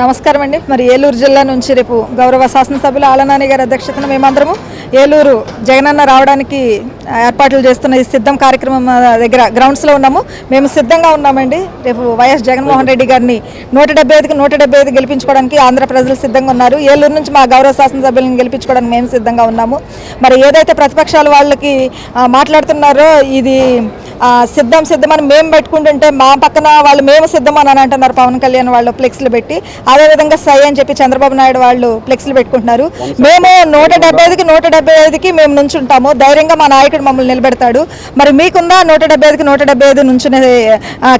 నమస్కారం అండి. మరి ఏలూరు జిల్లా నుంచి రేపు గౌరవ శాసనసభ్యులు ఆలనాని గారి అధ్యక్షతన మేమందరము ఏలూరు జగనన్న రావడానికి ఏర్పాట్లు చేస్తున్న ఈ సిద్ధం కార్యక్రమం దగ్గర గ్రౌండ్స్లో ఉన్నాము. మేము సిద్ధంగా ఉన్నామండి. రేపు వైఎస్ జగన్మోహన్ రెడ్డి గారిని నూట డెబ్బై ఐదుకి నూట డెబ్బై ఐదు గెలిపించుకోవడానికి ఆంధ్ర ప్రజలు సిద్ధంగా ఉన్నారు. ఏలూరు నుంచి మా గౌరవ శాసనసభ్యులను గెలిపించుకోవడానికి మేము సిద్ధంగా ఉన్నాము. మరి ఏదైతే ప్రతిపక్షాలు వాళ్ళకి మాట్లాడుతున్నారో ఇది సిద్ధం సిద్ధం అని మేము పెట్టుకుంటుంటే మా పక్కన వాళ్ళు మేము సిద్ధం అని అంటున్నారు పవన్ కళ్యాణ్ వాళ్ళు ఫ్లెక్స్లు పెట్టి. అదేవిధంగా సై అని చెప్పి చంద్రబాబు నాయుడు వాళ్ళు ఫ్లెక్స్లు పెట్టుకుంటున్నారు. మేము నూట డెబ్బై ఐదుకి నూట డెబ్బై ఐదుకి మేము నుంచుంటాము ధైర్యంగా మా నాయకుడు మమ్మల్ని నిలబెడతాడు. మరి మీకుందా నూట డెబ్బై ఐదుకి నూట డెబ్బై ఐదు నుంచునే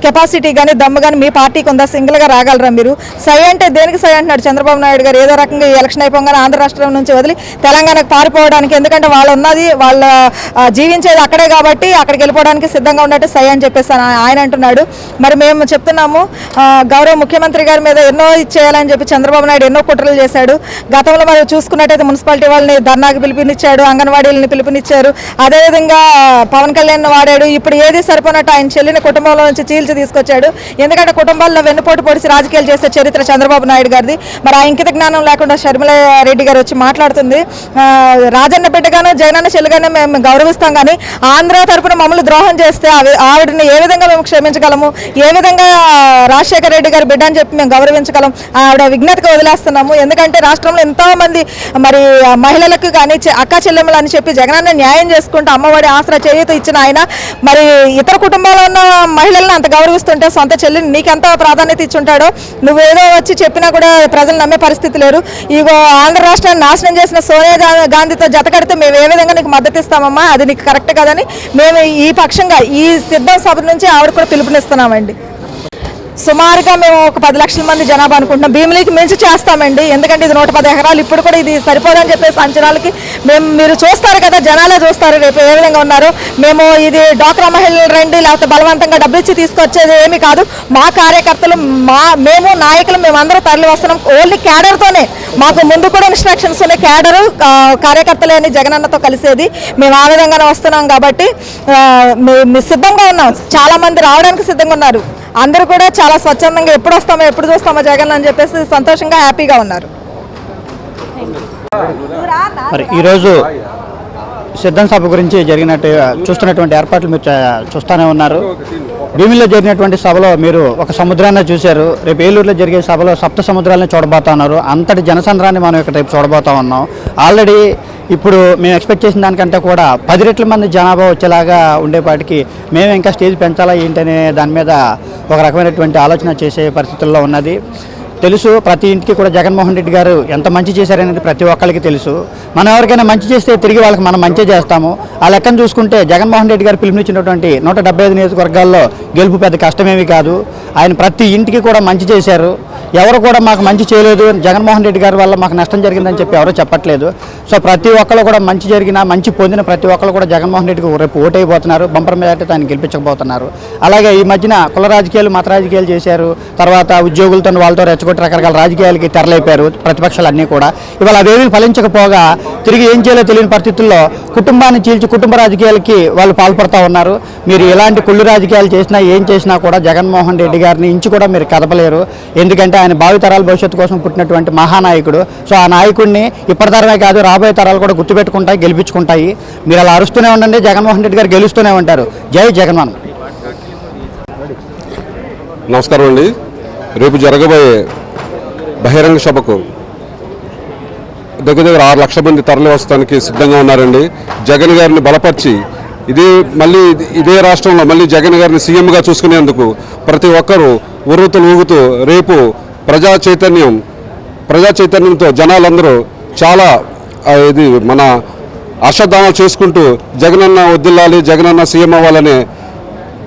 కెపాసిటీ కానీ దమ్ము కానీ మీ పార్టీకి ఉందా? సింగిల్గా రాగలరా మీరు? సై అంటే దేనికి సై అంటున్నాడు చంద్రబాబు నాయుడు గారు ఏదో రకంగా ఈ ఎలక్షన్ అయిపోగానే ఆంధ్ర రాష్ట్రం నుంచి వదిలి తెలంగాణకు పారిపోవడానికి. ఎందుకంటే వాళ్ళు ఉన్నది వాళ్ళ జీవించేది అక్కడే కాబట్టి అక్కడికి వెళ్ళిపోవడానికి సిద్ధంగా ఉన్నట్టు సై అని చెప్పేసి ఆయన- అంటున్నాడు. మరి మేము చెప్తున్నాము గౌరవ ముఖ్యమంత్రి గారి మీద ఎన్నో ఇచ్చేయాలని చెప్పి చంద్రబాబు నాయుడు ఎన్నో కుట్రలు చేశాడు. గతంలో మరి చూసుకున్నట్టయితే మున్సిపాలిటీ వాళ్ళని ధర్నాకి పిలుపునిచ్చాడు అంగన్వాడీలని పిలుపునిచ్చారు. అదేవిధంగా పవన్ కళ్యాణ్ వాడాడు. ఇప్పుడు ఏది సరిపోనట్టు ఆయన చెల్లిని కుటుంబంలో నుంచి చీల్చి తీసుకొచ్చాడు. ఎందుకంటే కుటుంబాల్లో వెన్నుపోటు పొడిచి రాజకీయాలు చేసే చరిత్ర చంద్రబాబు నాయుడు గారిది. మరి ఆ ఇంకిత జ్ఞానం లేకుండా షర్మిల రెడ్డి గారు వచ్చి మాట్లాడుతుంది. రాజన్న బిడ్డగాను జగనన్న చెల్లిగానే మేము గౌరవిస్తాం కానీ ఆంధ్ర తరపున మమ్మల్ని ద్రోహం చేస్తే ఆవి- ఆవిడని ఏ విధంగా మేము క్షమించగలము? ఏ విధంగా రాజశేఖర రెడ్డి గారి బిడ్డ అని చెప్పి మేము గౌరవించగలం? ఆవిడ విజ్ఞతకు వదిలేస్తున్నాము. ఎందుకంటే రాష్ట్రంలో ఎంతోమంది మరి మహిళలకు కానీ అక్క చెల్లెమ్మలు అని చెప్పి జగనన్న న్యాయం చేసుకుంటూ అమ్మఒడి ఆసరా చేయూత ఇచ్చిన ఆయన. మరి ఇతర కుటుంబాల్లో ఉన్న మహిళలను అంత గౌరవిస్తుంటే సొంత చెల్లిని నీకెంత ప్రాధాన్యత ఇచ్చుంటాడో? నువ్వేదో వచ్చి చెప్పినా కూడా ప్రజలు నమ్మే పరిస్థితి లేరు. ఇగో ఆంధ్ర రాష్ట్రాన్ని నాశనం చేసిన సోనియా గాంధీతో జతకడితే మేము ఏ విధంగా నీకు మద్దతు ఇస్తామమ్మా? అది నీకు కరెక్ట్ కదని మేము ఈ పక్షంగా ఈ సిద్ధం సభ నుంచి ఆవిడ కూడా పిలుపునిస్తున్నామండి. సుమారుగా మేము ఒక పది లక్షల మంది జనాభా అనుకుంటున్నాం. భీమిలీకి మించి చేస్తామండి. ఎందుకంటే ఇది నూట పది ఎకరాలు. ఇప్పుడు కూడా ఇది సరిపోదని చెప్పేసి అంచనాలకి మేము మీరు చూస్తారు కదా జనాలే చూస్తారు రేపు ఏ విధంగా ఉన్నారు. మేము ఇది డోక్రా మహిళలు రండి లేకపోతే బలవంతంగా డబ్బులు ఇచ్చి తీసుకొచ్చేది ఏమీ కాదు. మా కార్యకర్తలు మా మేము నాయకులు మేమందరూ తరలి వస్తున్నాం. ఓన్లీ క్యాడర్తోనే మాకు ముందు కూడా ఇన్స్ట్రక్షన్స్ ఉన్నాయి. క్యాడరు కార్యకర్తలే అని జగనన్నతో కలిసేది. మేము ఆ విధంగానే వస్తున్నాం కాబట్టి మేము సిద్ధంగా ఉన్నాం. చాలామంది రావడానికి సిద్ధంగా ఉన్నారు. అందరూ కూడా చాలా స్వచ్ఛందంగా ఎప్పుడు వస్తామో ఎప్పుడు చూస్తామో జగన్ అని చెప్పేసి సంతోషంగా హ్యాపీగా ఉన్నారు. మరి ఈరోజు సిద్ధం సభ గురించి జరిగినట్టు చూస్తున్నటువంటి ఏర్పాట్లు మీరు చూస్తూనే ఉన్నారు. భీమిలో జరిగినటువంటి సభలో మీరు ఒక సముద్రాన్ని చూశారు. రేపు ఏలూరులో జరిగే సభలో సప్త సముద్రాలను చూడబోతా ఉన్నారు. అంతటి జనసంద్రాన్ని మనం ఇక్కడ రేపు చూడబోతా ఉన్నాం. ఆల్రెడీ ఇప్పుడు మేము ఎక్స్పెక్ట్ చేసిన దానికంటే కూడా పది రెట్ల మంది జనాభా వచ్చేలాగా ఉండేపాటికి మేము ఇంకా స్టేజ్ పెంచాలా ఏంటనే దాని మీద ఒక రకమైనటువంటి ఆలోచన చేసే పరిస్థితుల్లో ఉన్నది. తెలుసు ప్రతి ఇంటికి కూడా జగన్మోహన్ రెడ్డి గారు ఎంత మంచి చేశారనేది ప్రతి ఒక్కరికి తెలుసు. మనం ఎవరికైనా మంచి చేస్తే తిరిగి వాళ్ళకి మనం మంచి చేస్తాము. ఆ లెక్కను చూసుకుంటే జగన్మోహన్ రెడ్డి గారు పిలుపునిచ్చినటువంటి నూట డెబ్బై ఐదు నియోజకవర్గాల్లో గెలుపు పెద్ద కష్టమేమీ కాదు. ఆయన ప్రతి ఇంటికి కూడా మంచి చేశారు. ఎవరు కూడా మాకు మంచి చేయలేదు. జగన్మోహన్ రెడ్డి గారి వల్ల మాకు నష్టం జరిగిందని చెప్పి ఎవరో చెప్పట్లేదు. సో ప్రతి ఒక్కరు కూడా మంచి జరిగిన మంచి పొందిన ప్రతి ఒక్కరు కూడా జగన్మోహన్ రెడ్డికి రేపు ఓటైపోతున్నారు. బంపర్ మెజార్టీతో ఆయన గెలిపించకపోతున్నారు. అలాగే ఈ మధ్యన కుల రాజకీయాలు మత రాజకీయాలు చేశారు. తర్వాత ఉద్యోగులతో వాళ్ళతో రెచ్చగొట్టి రకరకాల రాజకీయాలకి తెరలైపోయారు ప్రతిపక్షాలు అన్నీ కూడా. ఇవాళ అవేమీ ఫలించకపోగా తిరిగి ఏం చేయాలో తెలియని పరిస్థితుల్లో కుటుంబాన్ని చీల్చి కుటుంబ రాజకీయాలకి వాళ్ళు పాల్పడుతూ ఉన్నారు. మీరు ఎలాంటి కుళ్ళు రాజకీయాలు చేసినా ఏం చేసినా కూడా జగన్మోహన్ రెడ్డి గారిని ఇంచు కూడా మీరు కదపలేరు. ఎందుకంటే ఆయన భావితరాల భవిష్యత్తు కోసం పుట్టినటువంటి మహానాయకుడు. సో ఆ నాయకుడిని ఇప్పటితరమే కాదు రాబోయే తరాలు కూడా గుర్తుపెట్టుకుంటాయి గెలిపించుకుంటాయి. మీరు అలా అరుస్తూనే ఉండండి జగన్మోహన్ రెడ్డి గారు గెలుస్తూనే ఉంటారు. జై జగన్మోహన్. నమస్కారం అండి. రేపు జరగబోయే బహిరంగ సభకు దగ్గర దగ్గర ఆరు లక్షల మంది తరలి వస్తానికి సిద్ధంగా ఉన్నారండి. జగన్ గారిని బలపరిచి ఇదే మళ్ళీ ఇదే రాష్ట్రంలో మళ్ళీ జగన్ గారిని సీఎంగా చూసుకునేందుకు ప్రతి ఒక్కరూ ఉరుతులు ఊగుతూ రేపు ప్రజా చైతన్యం ప్రజా చైతన్యంతో జనాలందరూ చాలా ఇది మన హర్షదానాలు చేసుకుంటూ జగనన్న వద్దిల్లాలి జగనన్న సీఎం అవ్వాలనే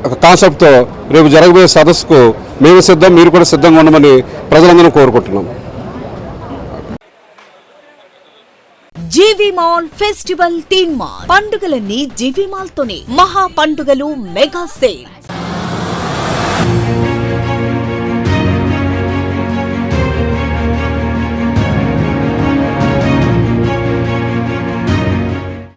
ఒక కాన్సెప్ట్తో రేపు జరగబోయే సదస్సుకు మేము సిద్ధం మీరు కూడా సిద్ధంగా ఉండమని ప్రజలందరూ కోరుకుంటున్నాం. GV mall festival theme mall పండుగలన్నీ జీవి మాల్ తోనే మహా పండుగలు మెగా సేల్.